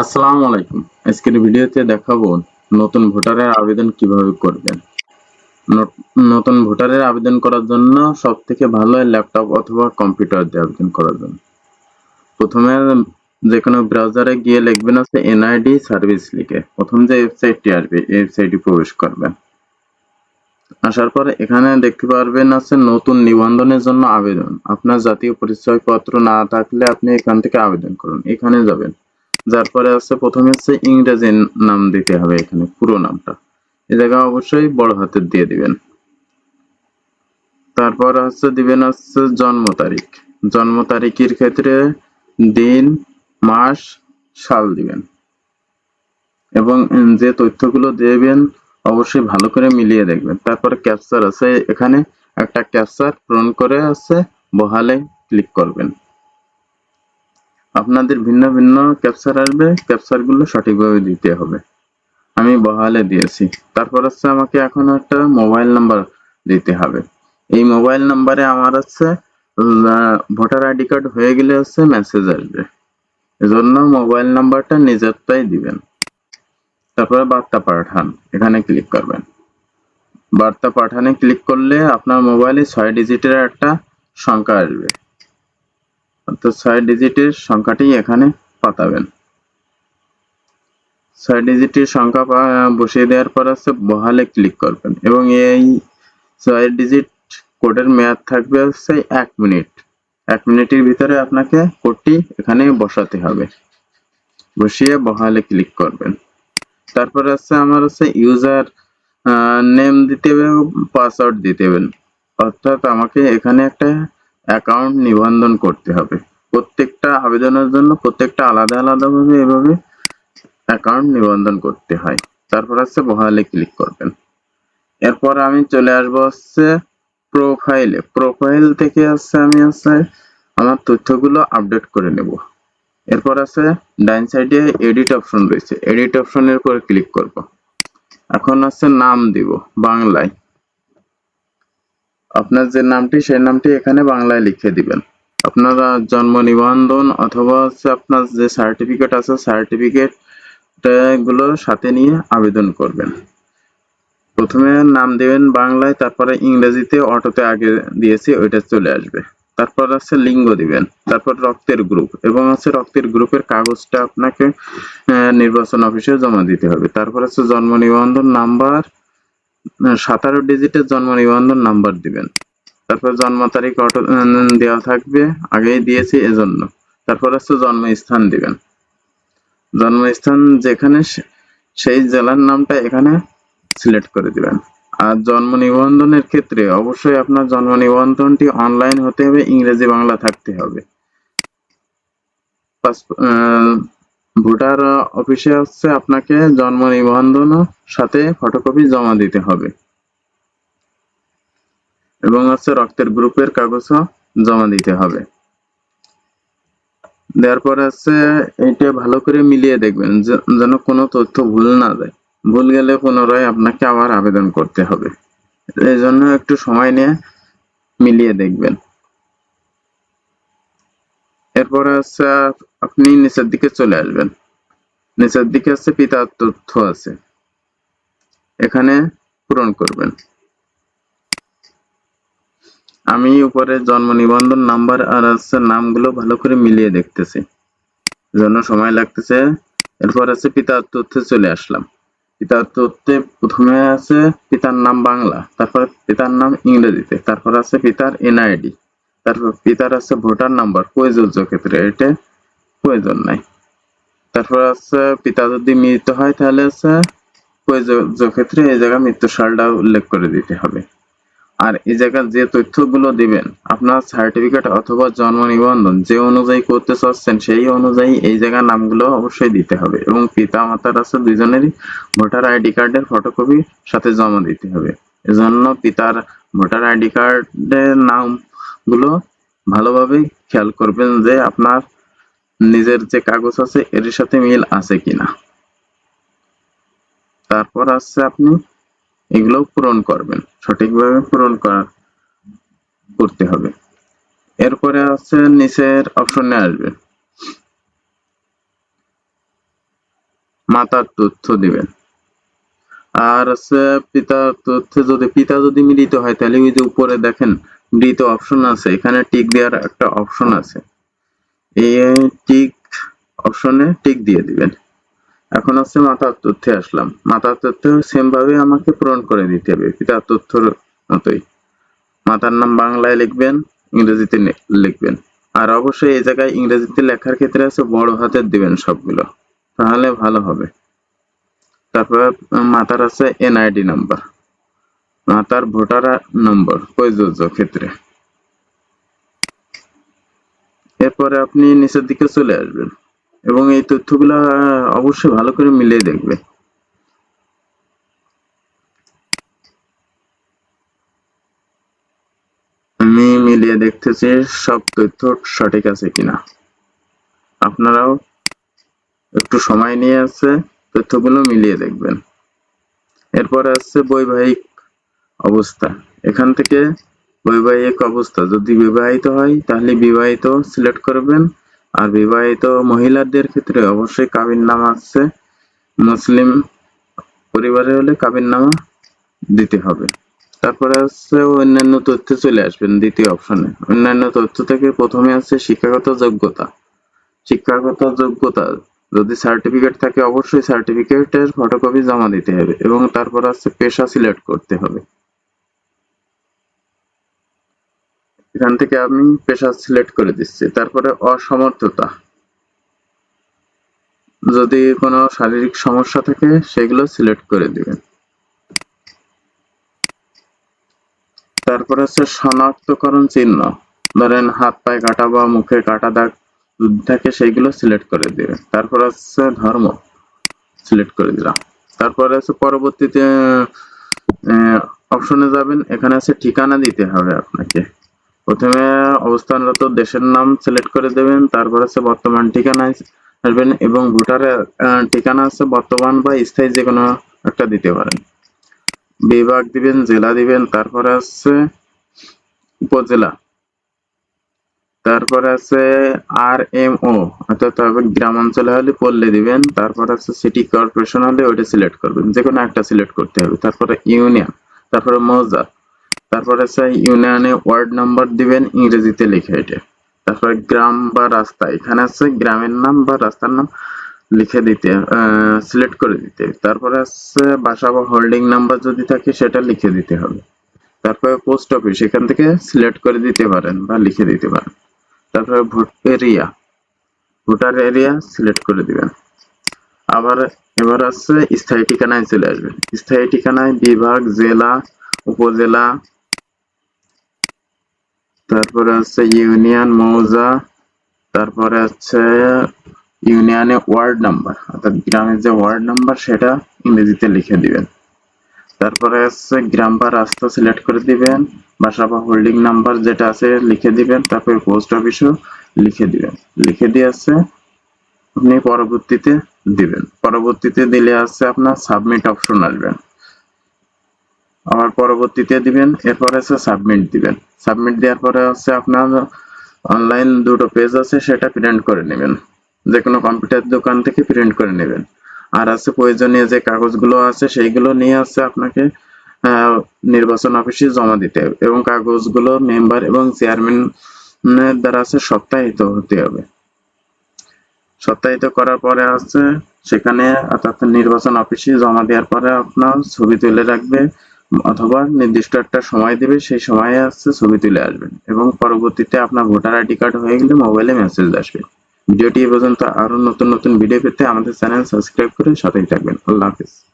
আসসালামু আলাইকুম। আজকের ভিডিওতে দেখাবো নতুন ভোটারের আবেদন কীভাবে করবেন। নতুন ভোটারের আবেদন করার জন্য সব থেকে ভালো ল্যাপটপ অথবা কম্পিউটার দিয়ে আবেদন করার জন্য। প্রথমে যে কোনো ব্রাউজারে গিয়ে লিখবেন হচ্ছে এনআইডি সার্ভিস লিখে। প্রথম যে ওয়েবসাইটটি আসবে, এই ওয়েবসাইটে প্রবেশ করবেন। আসার পর এখানে দেখতে পারবেন আছে নতুন নিবন্ধনের জন্য আবেদন। আপনার জাতীয় পরিচয়পত্র না থাকলে আপনি এখান থেকে আবেদন করুন। এখানে যাবেন। যার পরে আছে প্রথমে হচ্ছে ইংরেজি নাম দিতে হবে এখানে, পুরো নামটা। এই জায়গায় অবশ্যই বড় হাতের দিয়ে দিবেন। তারপর হচ্ছে দিবেন হচ্ছে জন্ম তারিখ। জন্ম তারিখের ক্ষেত্রে দিন, মাস, সাল দিবেন। এবং যে তথ্যগুলো দেবেন অবশ্যই ভালো করে মিলিয়ে দেখবেন। তারপরে ক্যাপচার আছে এখানে একটা ক্যাপচার পূরণ করে আছে বহালে ক্লিক করবেন। আপনাদের ভিন্ন ভিন্ন ক্যাপচার আসবে ক্যাপচারগুলো সঠিকভাবে দিতে হবে। আমি বহালে দিয়েছি। তারপর হচ্ছে আমাকে এখন একটা মোবাইল নাম্বার দিতে হবে। এই মোবাইল নাম্বারে আমার হচ্ছে ভোটার আইডি কার্ড হয়ে গেলে হচ্ছে মেসেজ আসবে। এজন্য মোবাইল নাম্বারটা নিজেরটাই দিবেন। তারপরে বার্তা পাঠান। এখানে ক্লিক করবেন। বার্তা পাঠানে ক্লিক করলে আপনার মোবাইলে ছয় ডিজিটের একটা সংখ্যা আসবে। তো ছয় ডিজিটের সংখ্যাটি এখানে পাতাবেন। ছয় ডিজিটের সংখ্যা বসিয়ে দেওয়ার পর হচ্ছে বহালে ক্লিক করবেন এবং এই ছয় ডিজিট কোডের মেয়াদ থাকবে হচ্ছে এক মিনিট। এক মিনিটের ভিতরে আপনাকে কোডটি এখানে বসাতে হবে। বসিয়ে বহালে ক্লিক করবেন। তারপরে হচ্ছে আমার হচ্ছে ইউজার নেম দিতে হবে পাসওয়ার্ড দিতে হবে। অর্থাৎ আমাকে এখানে একটা অ্যাকাউন্ট নিবন্ধন করতে হবে। প্রত্যেকটা আবেদনের জন্য প্রত্যেকটা আলাদা আলাদা ভাবে এভাবে অ্যাকাউন্ট নিবন্ধন করতে হয়। তারপর হচ্ছে বহালে ক্লিক করবেন। এরপর আমি চলে আসব হচ্ছে প্রোফাইলে প্রোফাইল থেকে হচ্ছে আমি হচ্ছে আমার তথ্যগুলো আপডেট করে নেব। এরপর আছে ডাইন সাইডে এডিট অপশন রয়েছে। এডিট অপশনের উপর ক্লিক করব। এখন আছে নাম দিব, বাংলায়। আপনার যে নামটি, সেই নামটি এখানে বাংলায় লিখে দিবেন। আপনারা জন্ম নিবন্ধন অথবা হচ্ছে আপনার যে সার্টিফিকেট আছে সার্টিফিকেটগুলো সাথে নিয়ে আবেদন করবেন। প্রথমে নাম দেবেন বাংলায়, তারপরে ইংরেজিতে অটোতে আগে দিয়েছি, ওইটা চলে আসবে। তারপর আছে লিঙ্গ দিবেন, তারপর রক্তের গ্রুপ এবং আছে রক্তের গ্রুপের কাগজটা আপনাকে নির্বাচন অফিসে জমা দিতে হবে। তারপর আছে জন্ম নিবন্ধন নাম্বার সাতারো ডিজিটের জন্ম নিবন্ধন নাম্বার দিবেন। তারপর জন্ম তারিখ অটো দেওয়া থাকবে, আগেই দিয়েছি এজন্য। তারপর আছে জন্মস্থান দিবেন। জন্মস্থান যেখানে সেই জেলার নামটা এখানে সিলেক্ট করে দিবেন। আর জন্ম নিবন্ধনের ক্ষেত্রে অবশ্যই আপনার জন্ম নিবন্ধনটি অনলাইন হতে হবে, ইংরেজি বাংলা থাকতে হবে। ভোটার অফিসে হচ্ছে আপনাকে জন্ম নিবন্ধন সাথে ফটোকপি জমা দিতে হবে। এবং হচ্ছে রক্তের গ্রুপের কাগজও জমা দিতে হবে। দেওয়ার পরে হচ্ছে এটা ভালো করে মিলিয়ে দেখবেন যেন কোনো তথ্য ভুল না যায়। ভুল গেলে পুনরায় আপনাকে আবার আবেদন করতে হবে। এই জন্য একটু সময় নিয়ে মিলিয়ে দেখবেন। এরপরে হচ্ছে আপনি নিচের দিকে চলে আসবেন। নিচের দিকে হচ্ছে পিতার তথ্য আছে। এখানে পূরণ করবেন। আমি উপরে জন্ম নিবন্ধন নাম্বার আর হচ্ছে নামগুলো ভালো করে মিলিয়ে দেখতেছি। জন্য সময় লাগতেছে। এরপর আছে পিতার তথ্যে চলে আসলাম। পিতার তথ্যে প্রথমে আছে পিতার নাম বাংলা, তারপর পিতার নাম ইংরেজিতে, তারপর আছে পিতার এনআইডি। তারপর পিতার আছে ভোটার নাম্বার প্রযোজ্য ক্ষেত্রে, এটা প্রয়োজন নাই। তারপর আছে, পিতা যদি মৃত হয়, তাহলে আছে প্রযোজ্য ক্ষেত্রে এই জায়গায় মৃত্যু সালটা উল্লেখ করে দিতে হবে। আর এই জায়গায় যে তথ্যগুলো দিবেন, আপনার সার্টিফিকেট অথবা জন্ম নিবন্ধন যে অনুযায়ী করতে চাচ্ছেন, সেই অনুযায়ী এই জায়গার নামগুলো অবশ্যই দিতে হবে এবং পিতা মাতার আছে দুজনেরই ভোটার আইডি কার্ডের ফটোকপি সাথে জমা দিতে হবে। এজন্য পিতার ভোটার আইডি কার্ডের নামগুলো ভালোভাবে খেয়াল করবেন যে আপনার নিজের যে কাগজ আছে, এর সাথে মিল আছে কিনা। তারপর আছে আপনি এগুলো পূরণ করবেন। সঠিকভাবে পূরণ করা করতে হবে। এরপরে আছে নিচের অপশনে আসবে। মাতার তথ্য দিবেন। আর হচ্ছে পিতার তথ্য যদি, পিতা যদি মিলিত হয়, তাহলে ওই যে উপরে দেখেন মৃত অপশন আছে, এখানে টিক দেওয়ার একটা অপশন আছে। এই টিক অপশনে টিক দিয়ে দিবেন। এখন হচ্ছে মাতার তথ্যে আসলাম। মাতার তথ্য সেম ভাবে আমাকে পূরণ করে দিতে হবে, পিতার তথ্যর মতোই। মাতার নাম বাংলায় লিখবেন, ইংরেজিতে লিখবেন। আর অবশ্যই এই জায়গায় ইংরেজিতে লেখার ক্ষেত্রে আছে বড় হাতের দিবেন সবগুলো। তাহলে ভালো হবে। তারপর মাতার আছে এনআইডি নাম্বার মাতার ভোটার নম্বর, প্রযোজ্য ক্ষেত্রে। এরপরে আপনি নিচের দিকে চলে আসবেন এবং এই তথ্যগুলো অবশ্যই ভালো করে মিলিয়ে দেখবে। আমি মিলিয়ে দেখতেছি সব তথ্য সঠিক আছে কিনা। আপনারাও একটু সময় নিয়ে আছে তথ্যগুলো মিলিয়ে দেখবেন। এরপরে আসছে বৈবাহিক অবস্থা। এখান থেকে বৈবাহিক অবস্থা। যদি বিবাহিত হয়, তাহলে বিবাহিত সিলেক্ট করবেন। আর বিবাহিত মহিলাদের ক্ষেত্রে অবশ্যই কাবিন নামা আছে। মুসলিম পরিবারে হলে কাবিন নামা দিতে হবে। তারপরে আছে অন্যান্য তথ্য চলে আসবেন দ্বিতীয় অপশনে। অন্যান্য তথ্য থেকে প্রথমে আছে শিক্ষাগত যোগ্যতা। শিক্ষাগত যোগ্যতা, যদি সার্টিফিকেট থাকে, অবশ্যই সার্টিফিকেটের ফটোকপি জমা দিতে হবে এবং তারপর আছে পেশা সিলেক্ট করতে হবে। এখান থেকে আমি পেশা সিলেক্ট করে দিচ্ছি। তারপরে অসমর্থতা। যদি কোনো শারীরিক সমস্যা থাকে, সেগুলো সিলেক্ট করে দিবেন। তারপর আছে শনাক্তকরণ চিহ্ন। ধরেন হাত পায়ে কাটা বা মুখে কাটা দাগ থাকে সেইগুলো সিলেক্ট করে দিবেন। তারপর আছে ধর্ম সিলেক্ট করে দিলাম। তারপরে আছে পরবর্তীতে অপশনে যাবেন। এখানে আছে ঠিকানা দিতে হবে আপনাকে। প্রথমে অবস্থানরত দেশের নাম সিলেক্ট করে দেবেন, তারপর আছে বর্তমান ঠিকানায় আসবেন এবং ভোটারের ঠিকানা আছে বর্তমান বা স্থায়ী যে কোনো একটা দিতে পারেন। বিভাগ দিবেন, জেলা দিবেন, তারপরে আছে উপজেলা। তারপরে আছে আর এম ও অর্থাৎ গ্রাম অঞ্চলে হলে পল্লী দিবেন, তারপর আছে সিটি কর্পোরেশন হলে ওইটা সিলেক্ট করবেন যে কোনো একটা সিলেক্ট করতে হবে। তারপরে ইউনিয়ন তারপরে মৌজা তারপরে আছে ইউনিয়নে ওয়ার্ড নাম্বার দিবেন, ইংরেজিতে লিখে এটা। তারপরে গ্রাম বা রাস্তা, এখানে আছে গ্রামের নাম বা রাস্তার নাম লিখে দিতে সিলেক্ট করে দিতে। তারপরে আছে বাসা বা হোল্ডিং নাম্বার যদি থাকে, সেটা লিখে দিতে হবে। তারপরে পোস্ট অফিস এখান থেকে সিলেক্ট করে দিতে পারেন বা লিখে দিতে পারেন। তারপরে vote area voter area select করে দিবেন। আবার এবার আছে স্থায়ী ঠিকানায় চলে আসবেন। স্থায়ী ঠিকানায় বিভাগ, জেলা, উপজেলা তারপরে আছে ইউনিয়ন মৌজা, তারপরে আছে ইউনিয়নে ওয়ার্ড নাম্বার, অর্থাৎ গ্রামের যে ওয়ার্ড নাম্বার সেটা ইংরেজিতে লিখে দিবেন। তারপরে আছে গ্রাম বা রাস্তা সিলেক্ট করে দিবেন, বাসা বা হোল্ডিং নাম্বার যেটা আছে লিখে দিবেন, তারপরে পোস্ট অফিসও লিখে দিবেন। লিখে দিয়ে আছে, আপনি পরবর্তীতে দিবেন। পরবর্তীতে দিলে আছে আপনার সাবমিট অপশন আসবেন আবার পরবর্তীতে দিবেন, এরপর আছে সাবমিট দিবেন। সাবমিট দেওয়ার পরে আছে আপনার অনলাইন দুটো পেজ আছে, সেটা প্রিন্ট করে নেবেন। যে কোনো কম্পিউটার দোকান থেকে প্রিন্ট করে নেবেন। আর আছে প্রয়োজনীয় যে কাগজগুলো আছে, সেইগুলো নিয়ে আছে আপনাকে নির্বাচন অফিসে জমা দিতে হবে। এবং কাগজগুলো মেম্বার এবং চেয়ারম্যান দ্বারা আছে সপ্তাহিত হতে হবে। সপ্তাহিত করার পরে আছে সেখানে অর্থাৎ নির্বাচন অফিসে জমা দেওয়ার পরে আপনার ছবি তুলে রাখবে। অথবা নির্দিষ্ট একটা সময় দিবে, সেই সময়ে আসছে, ছবি তুলে আসবেন। এবং পরবর্তীতে আপনার ভোটার আইডি কার্ড হয়ে গেলে মোবাইলে মেসেজ আসবে। ভিডিওটি এ পর্যন্ত আরও নতুন নতুন ভিডিও পেতে আমাদের চ্যানেল সাবস্ক্রাইব করে সাথেই থাকবেন। আল্লাহ হাফিজ।